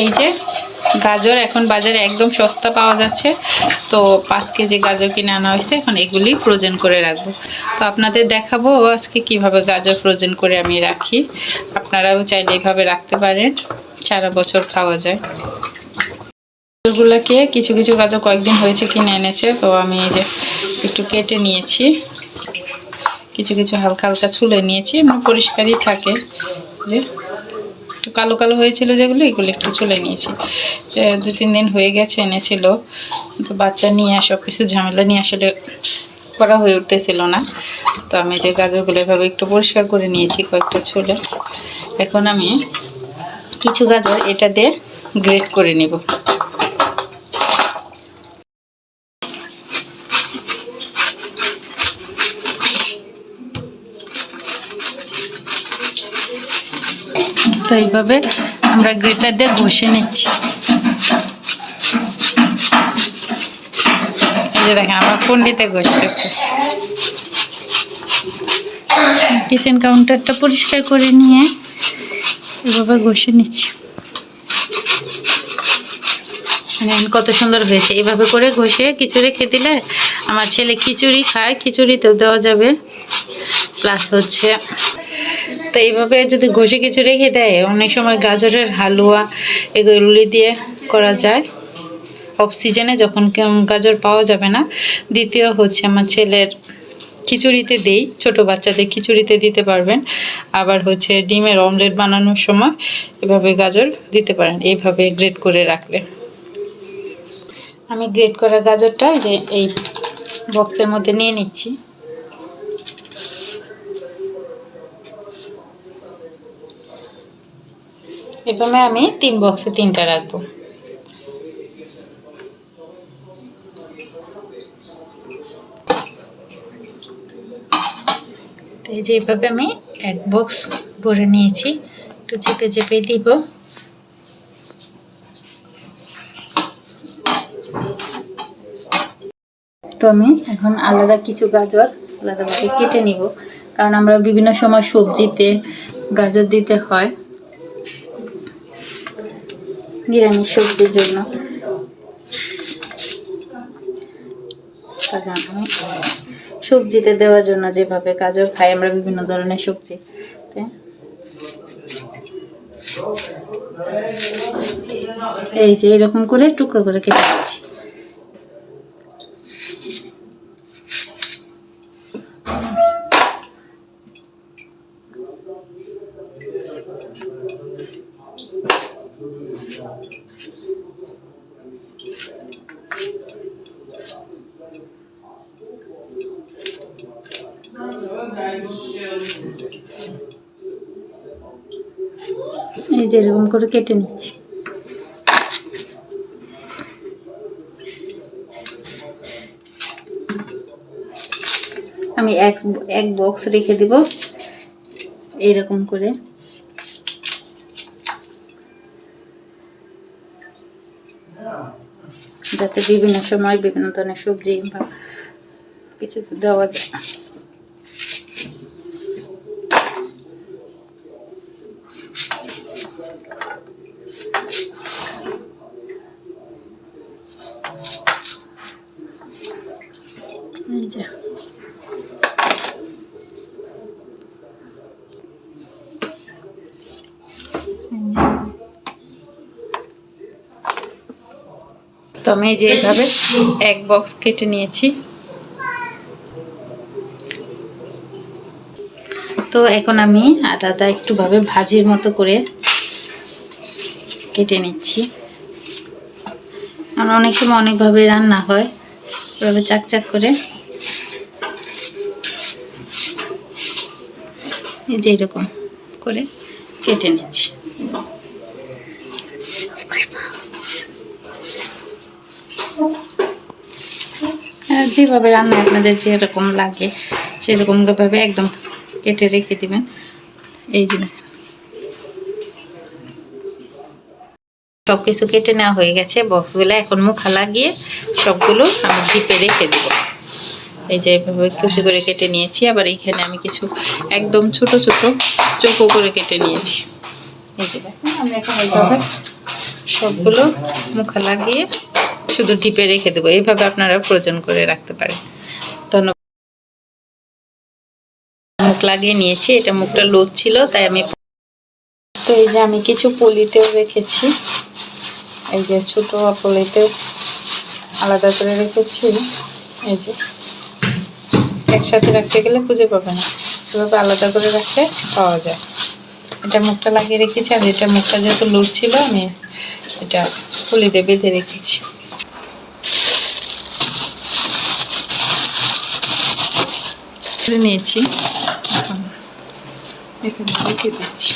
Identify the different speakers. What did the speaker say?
Speaker 1: এই যে গাজর এখন বাজারে একদম সস্তা পাওয়া যাচ্ছে। তো পাঁচ কেজি গাজর কিনে আনা হয়েছে, এখন এগুলি ফ্রোজেন করে রাখব। তো আপনাদের দেখাবো আজকে কীভাবে গাজর ফ্রোজেন করে আমি রাখি। আপনারাও চাইলে এইভাবে রাখতে পারেন। সারা বছর খাওয়া যায়। গাজরগুলোকে কিছু কিছু গাজর কয়েকদিন হয়েছে কিনে এনেছে, তো আমি এই যে একটু কেটে নিয়েছি। কিছু কিছু হালকা হালকা ছুলে নিয়েছি আমার পরিষ্কারই থাকে। যে একটু কালো কালো হয়েছিল যেগুলো, এগুলো একটু চলে নিয়েছি। দু, তিন দিন হয়ে গেছে এনেছিল, তো বাচ্চা নিয়ে সব কিছু ঝামেলা নিয়ে আসলে করা হয়ে উঠতেছিল না। তো আমি যে গাজরগুলো এভাবে একটু পরিষ্কার করে নিয়েছি কয়েকটা ছুলে। এখন আমি কিছু গাজর এটা দিয়ে গ্রেট করে নিব। তো এইভাবে আমরা গ্রেটার দিয়ে ঘষে নিচ্ছি। দেখেন, আমার পন্ডিতে ঘষতেছে। কিচেন কাউন্টারটা পরিষ্কার করে নিয়ে এভাবে ঘষে নিচ্ছি। দেখেন কত সুন্দর হয়েছে। এভাবে করে ঘষে খিচুড়ি খেয়ে দিলে আমার ছেলে খিচুড়ি খায়, খিচুড়িতেও দেওয়া যাবে। প্লাস হচ্ছে তো এইভাবে যদি ঘষে কিছু রেখে দেয়, অনেক সময় গাজরের হালুয়া, এগুলি দিয়ে করা যায়। অফ সিজনে যখন গাজর পাওয়া যাবে না। দ্বিতীয় হচ্ছে আমার ছেলের খিচুড়িতে দেই, ছোট বাচ্চাদের খিচুড়িতে দিতে পারবেন। আবার হচ্ছে ডিমের অমলেট বানানোর সময় এভাবে গাজর দিতে পারেন, এইভাবে গ্রেট করে রাখলে। আমি গ্রেট করা গাজরটা যে এই বক্সের মধ্যে নিয়ে নিচ্ছি। এভাবে আমি তিন বক্সে তিনটা রাখব। তো এই যে আমি এক বক্স ভরে নিয়েছি, একটু চেপে চেপে দিব। তো আমি এখন আলাদা কিছু গাজর আলাদাভাবে কেটে নিব, কারণ আমরা বিভিন্ন সময় সবজিতে গাজর দিতে হয় নিরামিষ সবজির জন্য। কারণ আমি সবজিতে দেওয়ার জন্য যেভাবে গাজর খাই, আমরা বিভিন্ন ধরনের সবজি এই যে এরকম করে টুকরো করে কেটে দিচ্ছি এই যে এরকম করে কেটে নিচ্ছি। আমি এক এক বক্স রেখে দিব এইরকম করে। যাতে বিভিন্ন সময় বিভিন্ন ধরনের সবজি বা কিছু দেওয়া যায় এই যে তো আমি যে এক বক্স কেটে নিয়েছি। তো এখন আমি আলাদা একটুভাবে ভাজির মতো করে কেটে নিচ্ছি। আমার অনেক সময় অনেকভাবে রান্না হয়, এভাবে চাক চাক করে যে এরকম করে কেটে নিচ্ছি আর যেভাবে রান্না আপনাদের যেরকম লাগে, সেরকম ভাবে একদম কেটে রেখে দিবেন। এই যে। সব কিছু কেটে নেওয়া হয়ে গেছে, বক্সগুলো এখন মুখা লাগিয়ে সবগুলো আমি ডিপে রেখে দেব। এই যে এভাবে কুচি করে কেটে নিয়েছি, আবার এইখানে আমি কিছু একদম ছোট ছোট চৌকো করে কেটে নিয়েছি। এই যে দেখেন, আমি এখন এইভাবে সবগুলো মুখা লাগিয়ে শুধু ডিপে রেখে দেবো। এইভাবে আপনারা প্রয়োজন করে রাখতে পারেন। ধন্যবাদ। মুখ লাগিয়ে নিয়েছি। এটা মুখটা লোদ ছিল, তাই আমি তো এই যে আমি কিছু পলিতেও রেখেছি। এই যে ছোট পলিতে আলাদা করে রেখেছি। এই যে একসাথে রাখতে গেলে খুঁজে পাবে না। এভাবে আলাদা করে রাখতে পাওয়া যায়। এটা মুখটা লাগিয়ে রেখেছি। আর এটা মুখটা যেহেতু লুজ ছিল, আমি এটা পলিতে বেঁধে রেখেছি। তুলে নিয়েছি এখন এখানে রেখে দিচ্ছি